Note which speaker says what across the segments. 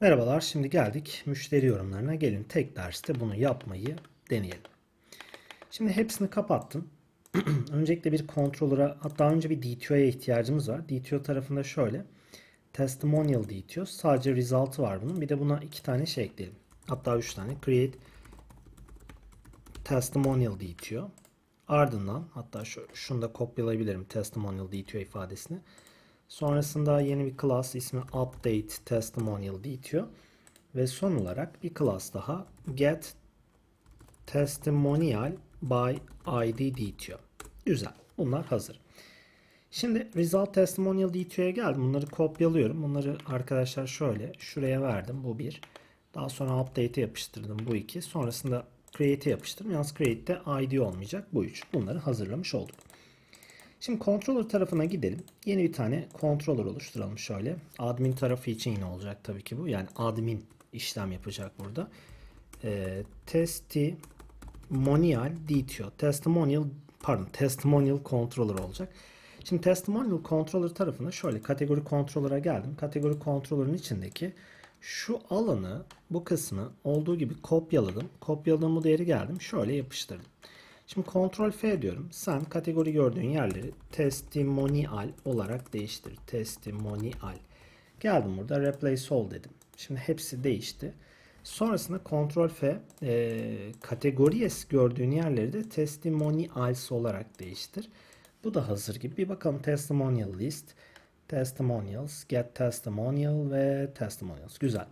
Speaker 1: Merhabalar, şimdi geldik müşteri yorumlarına. Gelin tek derste bunu yapmayı deneyelim. Şimdi hepsini kapattım. Öncelikle bir controller'a, hatta önce bir DTO'ya ihtiyacımız var. DTO tarafında şöyle. Testimonial DTO. Sadece result'ı var bunun. Bir de buna iki tane şey ekleyelim. Hatta üç tane. Create Testimonial DTO. Ardından hatta şu, şunu da kopyalayabilirim testimonial DTO ifadesini. Sonrasında yeni bir class ismi update testimonial DTO ve son olarak bir class daha get testimonial by id DTO. Güzel. Bunlar hazır. Şimdi result testimonial DTO'ya geldim. Bunları kopyalıyorum. Bunları arkadaşlar şöyle şuraya verdim. Bu bir. Daha sonra update'e yapıştırdım. Bu iki. Sonrasında create'e yapıştırdım. Yalnız create'de id olmayacak. Bu üç. Bunları hazırlamış olduk. Şimdi controller tarafına gidelim. Yeni bir tane controller oluşturalım şöyle. Admin tarafı için yine olacak tabii ki bu. Yani admin işlem yapacak burada. Ee, testimonial DTO. Testimonial pardon testimonial controller olacak. Şimdi testimonial controller tarafına şöyle kategori controller'a geldim. Kategori controller'ın içindeki şu alanı bu kısmı olduğu gibi kopyaladım. Kopyaladığım bu değeri geldim. Şöyle yapıştırdım. Şimdi Ctrl F diyorum. Sen kategori gördüğün yerleri testimonial olarak değiştir. Testimonial. Geldim burada replace all dedim. Şimdi hepsi değişti. Sonrasında Ctrl F e, kategories gördüğün yerleri de testimonials olarak değiştir. Bu da hazır gibi. Bir bakalım testimonial list. Testimonials, get testimonial ve testimonials. Güzel.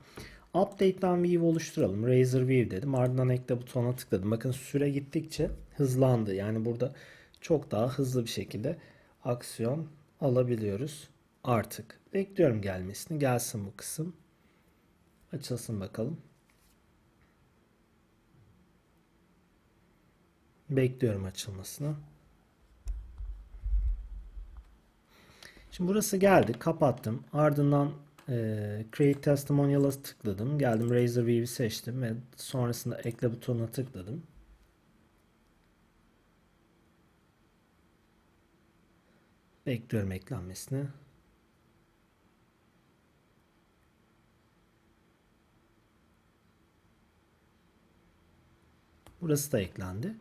Speaker 1: Update'dan view oluşturalım. Razor view dedim. Ardından ekle butonuna tıkladım. Bakın süre gittikçe hızlandı. Yani burada çok daha hızlı bir şekilde aksiyon alabiliyoruz artık. Bekliyorum gelmesini. Gelsin bu kısım. Açılsın bakalım. Bekliyorum açılmasını. Şimdi burası geldi. Kapattım. Ardından e, Create Testimonial'a tıkladım. Geldim Razor View'i seçtim ve sonrasında ekle butonuna tıkladım. Bekliyorum eklenmesini. Burası da eklendi.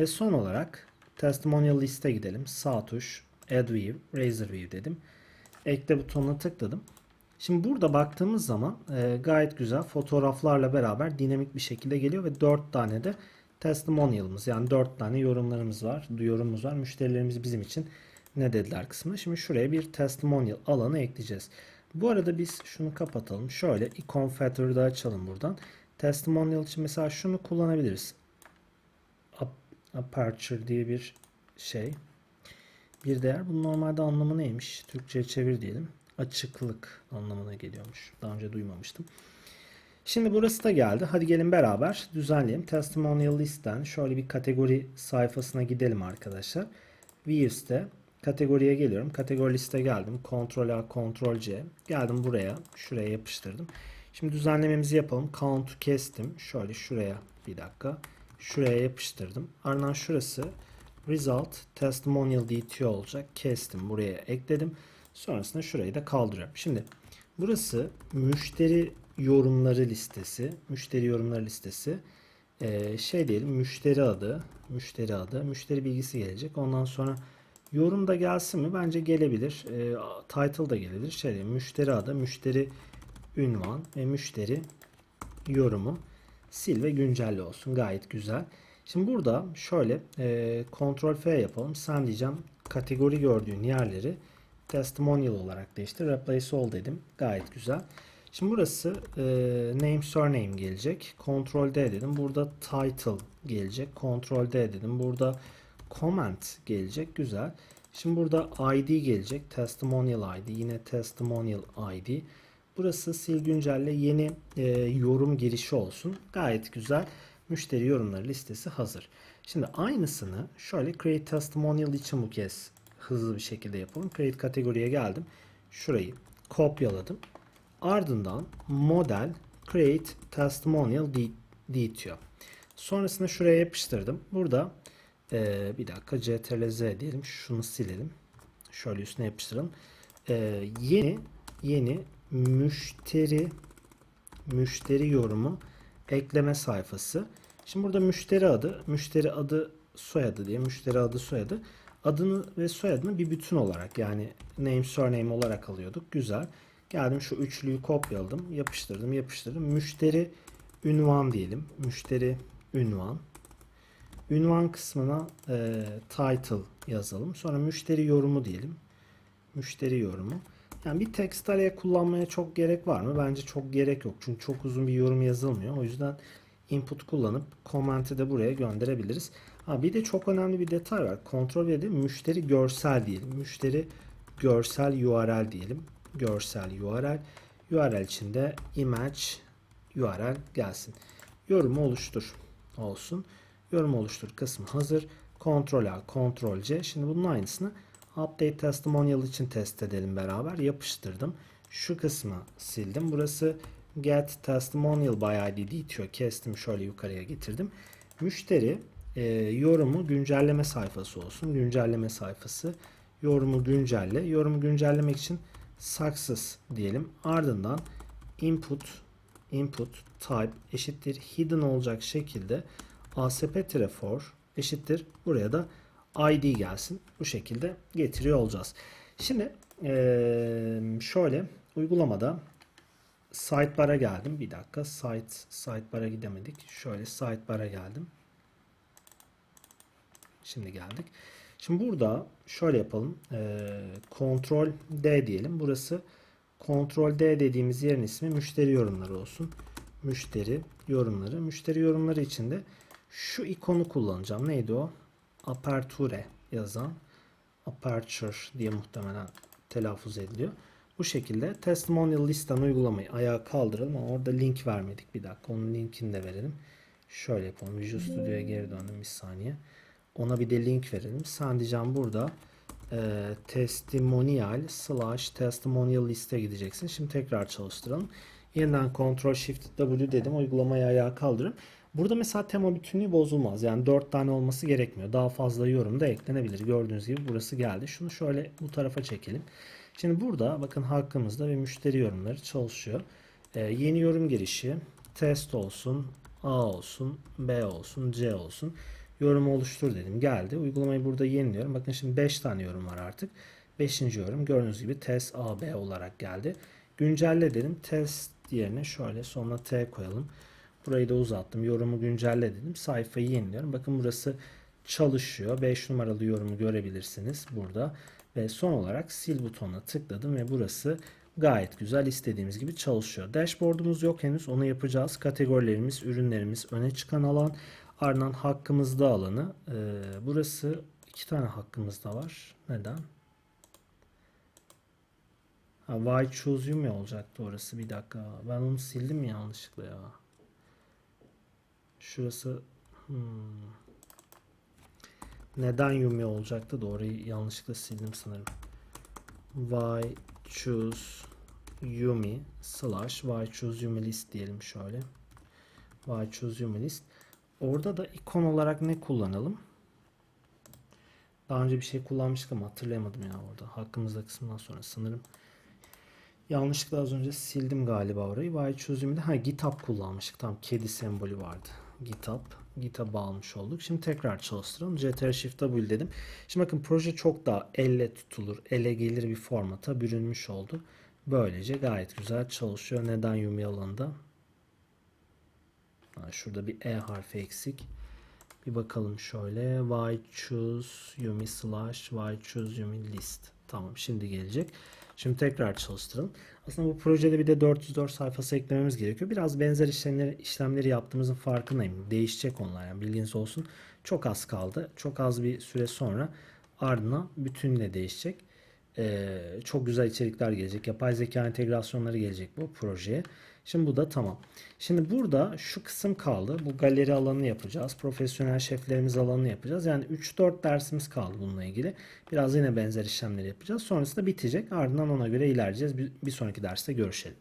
Speaker 1: Ve son olarak Testimonial liste gidelim. Sağ tuş Add View, Razor View dedim. Ekle butonuna tıkladım. Şimdi burada baktığımız zaman e, gayet güzel fotoğraflarla beraber dinamik bir şekilde geliyor ve 4 tane de testimonial'ımız yani 4 tane yorumlarımız var, yorumumuz var. Müşterilerimiz bizim için ne dediler kısmı. Şimdi şuraya bir testimonial alanı ekleyeceğiz. Bu arada biz şunu kapatalım. Şöyle icon filter'ı da açalım buradan. Testimonial için mesela şunu kullanabiliriz. Aperture diye bir şey. Bir değer. Bunun normalde anlamı neymiş? Türkçe'ye çevir diyelim. Açıklık anlamına geliyormuş. Daha önce duymamıştım. Şimdi burası da geldi. Hadi gelin beraber düzenleyelim. Testimonial listen şöyle bir kategori sayfasına gidelim arkadaşlar. Views'te kategoriye geliyorum. Kategori liste geldim. Ctrl A, Ctrl C. Geldim buraya. Şuraya yapıştırdım. Şimdi düzenlememizi yapalım. Count'u kestim. Şöyle şuraya bir dakika. Şuraya yapıştırdım. Ardından şurası result testimonial DTO olacak. Kestim. Buraya ekledim. Sonrasında şurayı da kaldırıyorum. Şimdi burası müşteri yorumları listesi. Müşteri yorumları listesi. Ee, şey diyelim müşteri adı. Müşteri adı. Müşteri bilgisi gelecek. Ondan sonra yorum da gelsin mi? Bence gelebilir. Ee, title da gelebilir. Şey diyeyim, müşteri adı, müşteri ünvan ve müşteri yorumu sil ve güncelle olsun. Gayet güzel. Şimdi burada şöyle e, Ctrl F yapalım. Sen diyeceğim kategori gördüğün yerleri testimonial olarak değiştir. Replace all dedim. Gayet güzel. Şimdi burası e, name surname gelecek. Ctrl D dedim. Burada title gelecek. Ctrl D dedim. Burada comment gelecek. Güzel. Şimdi burada ID gelecek. Testimonial ID. Yine testimonial ID. Burası sil güncelle yeni e, yorum girişi olsun. Gayet güzel. Müşteri yorumları listesi hazır. Şimdi aynısını şöyle create testimonial için bu kez hızlı bir şekilde yapalım. Create kategoriye geldim. Şurayı kopyaladım. Ardından model create testimonial DTO. Sonrasında şuraya yapıştırdım. Burada e, bir dakika ctrl diyelim. Şunu silelim. Şöyle üstüne yapıştıralım. E, yeni yeni müşteri müşteri yorumu ekleme sayfası. Şimdi burada müşteri adı, müşteri adı soyadı diye müşteri adı soyadı. Adını ve soyadını bir bütün olarak yani name surname olarak alıyorduk. Güzel. Geldim şu üçlüyü kopyaladım. Yapıştırdım yapıştırdım. Müşteri ünvan diyelim. Müşteri ünvan. Ünvan kısmına e, title yazalım. Sonra müşteri yorumu diyelim. Müşteri yorumu. Yani bir text araya kullanmaya çok gerek var mı? Bence çok gerek yok. Çünkü çok uzun bir yorum yazılmıyor. O yüzden input kullanıp comment'i de buraya gönderebiliriz. Ha, bir de çok önemli bir detay var. Kontrol edin. Müşteri görsel diyelim. Müşteri görsel URL diyelim. Görsel URL. URL içinde image URL gelsin. Yorumu oluştur olsun. Yorum oluştur kısmı hazır. Ctrl A, Ctrl C. Şimdi bunun aynısını Update Testimonial için test edelim beraber. Yapıştırdım. Şu kısmı sildim. Burası Get Testimonial by ID diyor. Kestim şöyle yukarıya getirdim. Müşteri e, yorumu güncelleme sayfası olsun. Güncelleme sayfası. Yorumu güncelle. Yorumu güncellemek için success diyelim. Ardından input input type eşittir hidden olacak şekilde asp-for eşittir buraya da id gelsin. Bu şekilde getiriyor olacağız. Şimdi eee, şöyle uygulamada sidebar'a geldim. Bir dakika site sidebar'a gidemedik. Şöyle sidebar'a geldim. Şimdi geldik. Şimdi burada şöyle yapalım. Ctrl D diyelim. Burası Ctrl D dediğimiz yerin ismi müşteri yorumları olsun. Müşteri yorumları. Müşteri yorumları içinde şu ikonu kullanacağım. Neydi o? Aperture yazan. Aperture diye muhtemelen telaffuz ediliyor. Bu şekilde testimonial listen uygulamayı ayağa kaldıralım ama orada link vermedik. Bir dakika onun linkini de verelim. Şöyle yapalım. Visual Studio'ya geri döndüm bir saniye. Ona bir de link verelim. Sen diyeceğim burada e, testimonial slash testimonial liste gideceksin. Şimdi tekrar çalıştıralım. Yeniden Ctrl Shift W dedim. Uygulamayı ayağa kaldırın. Burada mesela tema bütünlüğü bozulmaz. Yani 4 tane olması gerekmiyor. Daha fazla yorum da eklenebilir. Gördüğünüz gibi burası geldi. Şunu şöyle bu tarafa çekelim. Şimdi burada bakın hakkımızda ve müşteri yorumları çalışıyor. Ee, yeni yorum girişi test olsun, A olsun, B olsun, C olsun. Yorumu oluştur dedim. Geldi. Uygulamayı burada yeniliyorum. Bakın şimdi 5 tane yorum var artık. 5. yorum gördüğünüz gibi test A, B olarak geldi. Güncelle dedim. Test yerine şöyle sonuna T koyalım. Burayı da uzattım. Yorumu güncelle dedim. Sayfayı yeniliyorum. Bakın burası çalışıyor. 5 numaralı yorumu görebilirsiniz burada. Ve son olarak sil butonuna tıkladım ve burası gayet güzel istediğimiz gibi çalışıyor. Dashboard'umuz yok henüz. Onu yapacağız. Kategorilerimiz, ürünlerimiz, öne çıkan alan, ardından hakkımızda alanı. Ee, burası iki tane hakkımızda var. Neden? Ha, why choose you mu olacaktı orası? Bir dakika. Ben onu sildim mi yanlışlıkla ya? Şurası hmm. neden Yumi olacaktı da orayı yanlışlıkla sildim sanırım. Why choose Yumi slash why choose Yumi list diyelim şöyle. Why choose Yumi list. Orada da ikon olarak ne kullanalım? Daha önce bir şey kullanmıştık ama hatırlayamadım ya orada. Hakkımızda kısmından sonra sanırım. Yanlışlıkla az önce sildim galiba orayı. Choose Yumi'de ha GitHub kullanmıştık. Tam kedi sembolü vardı. GitHub. GitHub'a almış olduk. Şimdi tekrar çalıştıralım. Ctrl Shift W dedim. Şimdi bakın proje çok daha elle tutulur, ele gelir bir formata bürünmüş oldu. Böylece gayet güzel çalışıyor. Neden Yumi alanında? Şurada bir E harfi eksik. Bir bakalım şöyle. Why choose Yumi slash why choose Yumi list. Tamam şimdi gelecek. Şimdi tekrar çalıştıralım. Aslında bu projede bir de 404 sayfası eklememiz gerekiyor. Biraz benzer işlemleri, işlemleri yaptığımızın farkındayım. Değişecek onlar yani bilginiz olsun. Çok az kaldı. Çok az bir süre sonra ardına bütünle değişecek. Ee, çok güzel içerikler gelecek. Yapay zeka entegrasyonları gelecek bu projeye. Şimdi bu da tamam. Şimdi burada şu kısım kaldı. Bu galeri alanını yapacağız. Profesyonel şeflerimiz alanını yapacağız. Yani 3-4 dersimiz kaldı bununla ilgili. Biraz yine benzer işlemleri yapacağız. Sonrasında bitecek. Ardından ona göre ilerleyeceğiz. Bir sonraki derste görüşelim.